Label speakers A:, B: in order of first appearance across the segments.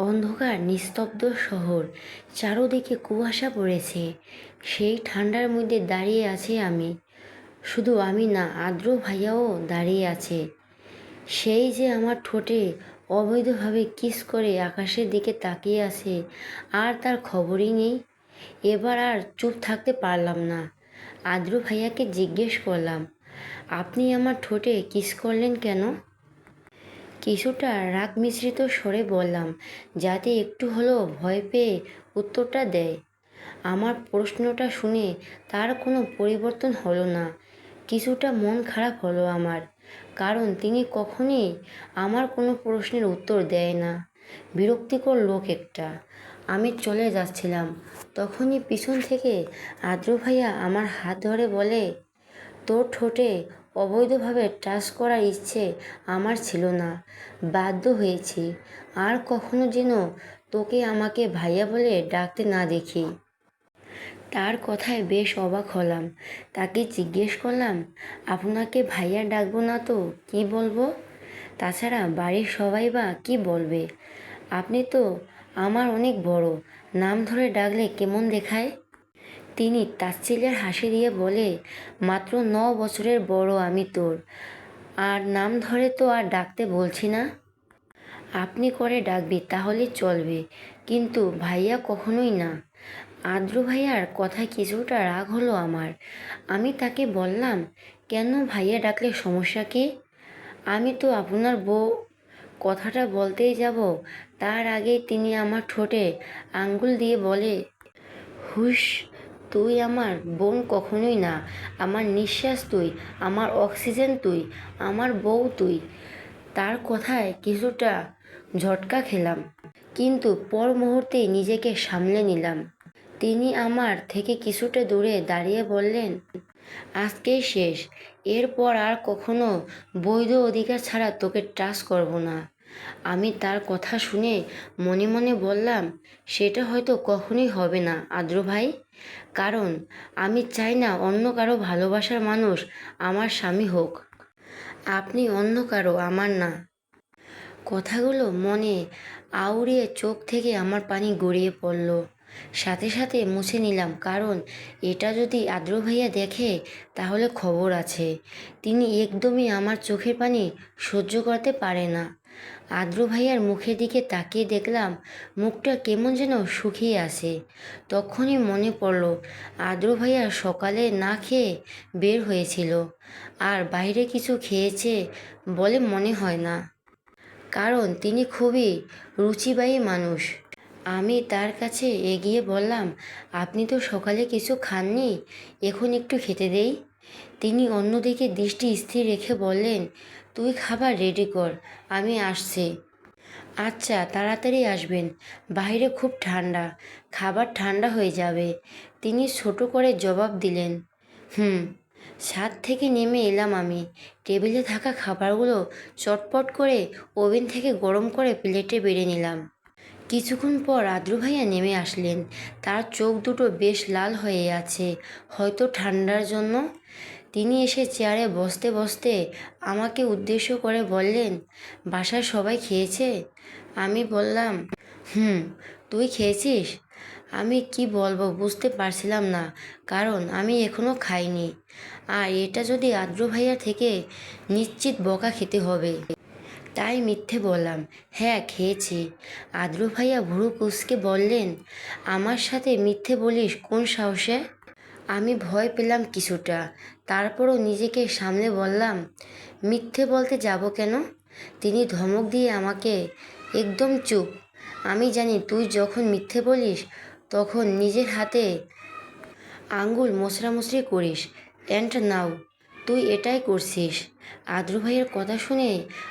A: অন্ধকার, নিস্তব্ধ শহর। চারোদিকে কুয়াশা পড়েছে। সেই ঠান্ডার মধ্যে দাঁড়িয়ে আছি আমি। শুধু আমি না, আদ্র ভাইয়াও দাঁড়িয়ে আছে। সেই যে আমার ঠোঁটে অবৈধভাবে কিস করে আকাশের দিকে তাকিয়ে আছে, আর তার খবরই নেই। এবার আর চুপ থাকতে পারলাম না। আদ্র ভাইয়াকে জিজ্ঞেস করলাম, আপনি আমার ঠোঁটে কিস করলেন কেন? কিছুটা রাগ মিশ্রিত স্বরে বললাম, যাতে একটু হলেও ভয় পেয়ে উত্তরটা দেয়। আমার প্রশ্নটা শুনে তার কোনো পরিবর্তন হলো না। কিছুটা মন খারাপ হলো আমার, কারণ তিনি কখনই আমার কোনো প্রশ্নের উত্তর দেয় না। বিরক্তিকর লোক একটা। আমি চলে যাচ্ছিলাম। তখনই পিছন থেকে আদ্র ভাইয়া আমার হাত ধরে বলে, তোর ঠোঁটে অবৈধভাবে টাচ করার ইচ্ছে আমার ছিল না। বাধ্য হয়েছি। আর কখনো যেন তোকে আমাকে ভাইয়া বলে ডাকতে না দেখি। তার কথায় বেশ অবাক হলাম। তাকে জিজ্ঞেস করলাম, আপনাকে ভাইয়া ডাকবো না তো কি বলব? তাছাড়া বাড়ির সবাই বা কি বলবে? আপনি তো আমার অনেক বড়। নাম ধরে ডাকলে কেমন দেখায়? তিনি তাচ্ছিল্যের হাসি দিয়ে বলে, মাত্র ন বছরের বড় আমি তোর। আর নাম ধরে তো আর ডাকতে বলছি না। আপনি করে ডাকবি, তাহলে চলবে। কিন্তু ভাইয়া কখনোই না। আদ্র ভাইয়ার কথায় কিছুটা রাগ হলো আমার। আমি তাকে বললাম, কেন ভাইয়া ডাকলে সমস্যা কি? আমি তো আপনার বউ। কথাটা বলতেই যাব। তার আগে তিনি আমার ঠোঁটে আঙ্গুল দিয়ে বলে হুস তুই আমার বোন কখনোই না। আমার নিঃশ্বাস তুই, আমার অক্সিজেন তুই, আমার বউ তুই। তার কথায় কিছুটা ঝটকা খেলাম, কিন্তু পর মুহূর্তেই নিজেকে সামলে নিলাম। তিনি আমার থেকে কিছুটা দূরে দাঁড়িয়ে বললেন, আজকেই শেষ। এরপর আর কখনো বৈধ অধিকার ছাড়া তোকে ট্রাস করব না। আমি তার কথা শুনে মনে মনে বললাম, সেটা হয়তো কখনোই হবে না, আদ্র ভাই। কারণ আমি চাই না অন্য কারও ভালোবাসার মানুষ আমার স্বামী হোক। আপনি অন্য কারও, আমার না। কথাগুলো মনে আউড়িয়ে চোখ থেকে আমার পানি গড়িয়ে পড়ল। সাথে সাথে মুছে নিলাম, কারণ এটা যদি আদ্র ভাইয়া দেখে, তাহলে খবর আছে। তিনি একদমই আমার চোখের পানি সহ্য করতে পারে না। আদ্র ভাইয়ার মুখের দিকে তাকিয়ে দেখলাম মুখটা কেমন যেন শুকিয়ে আসে তখনই মনে পড়ল, আদ্র ভাইয়া সকালে না খেয়ে বের হয়েছিল আর বাইরে কিছু খেয়েছে বলে মনে হয় না। কারণ তিনি খুবই রুচিবাহী মানুষ। আমি তার কাছে এগিয়ে বললাম, আপনি তো সকালে কিছু খাননি, এখন একটু খেতে দেই। তিনি অন্যদিকে দৃষ্টি স্থির রেখে বললেন তুই খাবার রেডি কর, আমি আসছি। আচ্ছা তাড়াতাড়ি আসবেন। বাইরে খুব ঠান্ডা, খাবার ঠান্ডা হয়ে যাবে। তিনি ছোট করে জবাব দিলেন, হুম। ছাদ থেকে নেমে এলাম আমি। টেবিলে থাকা খাবারগুলো চটপট করে ওভেন থেকে গরম করে প্লেটে বেড়ে নিলাম। কিছুক্ষণ পর আদ্রু ভাইয়া নেমে আসলেন। তার চোখ দুটো বেশ লাল হয়ে আছে। হয়তো ঠান্ডার জন্য তিনি এসে চেয়ারে বসতে বসতে আমাকে উদ্দেশ্য করে বললেন, বাসায় সবাই খেয়েছে? আমি বললাম, হুম, তুই খেয়েছিস? আমি, কি বলব, বুঝতে পারছিলাম না, কারণ আমি এখনও খাইনি। আর এটা যদি আদ্র ভাইয়া থেকে নিশ্চিত বকা খেতে হবে। তাই মিথ্যে বললাম হ্যাঁ খেয়েছি। আদ্র ভাইয়া ভুরু কুসকে বললেন, আমার সাথে মিথ্যে বলিস কোন সাহসে? আমি ভয় পেলাম কিছুটা। তারপরও নিজেকে সামনে বললাম, মিথ্যে বলতে যাব কেন? তিনি ধমক দিয়ে আমাকে, একদম চুপ। আমি জানি তুই যখন মিথ্যে বলিস, তখন নিজের হাতে আঙ্গুল মশরামশরি করিস। অ্যান্ড নাও তুই এটাই করছিস? আদ্র ভাইয়ের কথা শুনে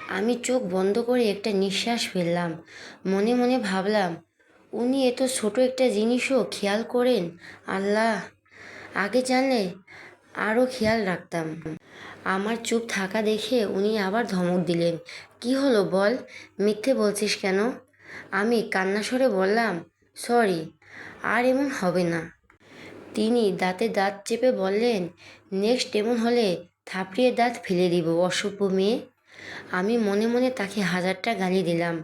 A: আমি চোখ বন্ধ করে একটা নিঃশ্বাস ফেললাম। মনে মনে ভাবলাম, উনি এত ছোট একটা জিনিসও খেয়াল করেন? আল্লাহ! আগে জানলে আরও খেয়াল রাখতাম। আমার চুপ থাকা দেখে উনি আবার ধমক দিলেন, কি হলো বল? মিথ্যে বলছিস কেন? আমি কান্না স্বরে বললাম, সরি, আর এমন হবে না। তিনি দাঁতে দাঁত চেপে বললেন, নেক্সট এমন হলে থাপড়িয়ে দাঁত ফেলে দিব, অসভ্য মেয়ে। আমি মনে মনে তাকে হাজারটা গালি দিলাম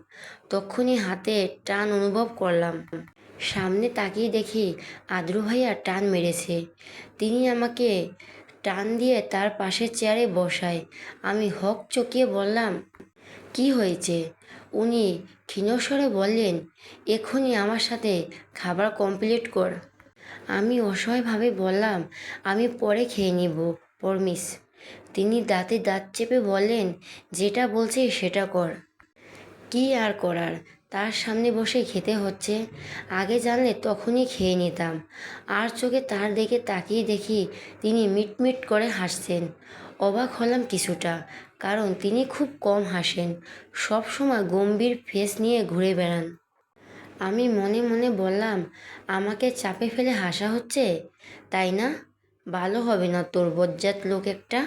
A: তখনই হাতে টান অনুভব করলাম। সামনে তাকিয়ে দেখি আদ্র ভাইয়া টান মেরেছে। তিনি আমাকে টান দিয়ে তার পাশের চেয়ারে বসায়। আমি হক চকিয়ে বললাম, কি হয়েছে? উনি ক্ষীণস্বরে বললেন, এক্ষুনি আমার সাথে খাবার কমপ্লিট কর। আমি অসহায়ভাবে বললাম, আমি পরে খেয়ে নিব পরমিস তিনি দাঁতে দাঁত চেপে বললেন, যেটা বলছে সেটা কর। কি আর করার? তার সামনে বসে খেতে হচ্ছে। আগে জানলে তখনই খেয়ে নিতাম। আর চোখে তার দিকে তাকিয়ে দেখি তিনি মিটমিট করে হাসছেন। অবাক হলাম কিছুটা, কারণ তিনি খুব কম হাসেন। সব সময় গম্ভীর ফেস নিয়ে ঘুরে বেড়ান। আমি মনে মনে বললাম, আমাকে চাপে ফেলে হাসা হচ্ছে? তাই না? ভালো হবে না তোর বজ্জাত লোক একটা?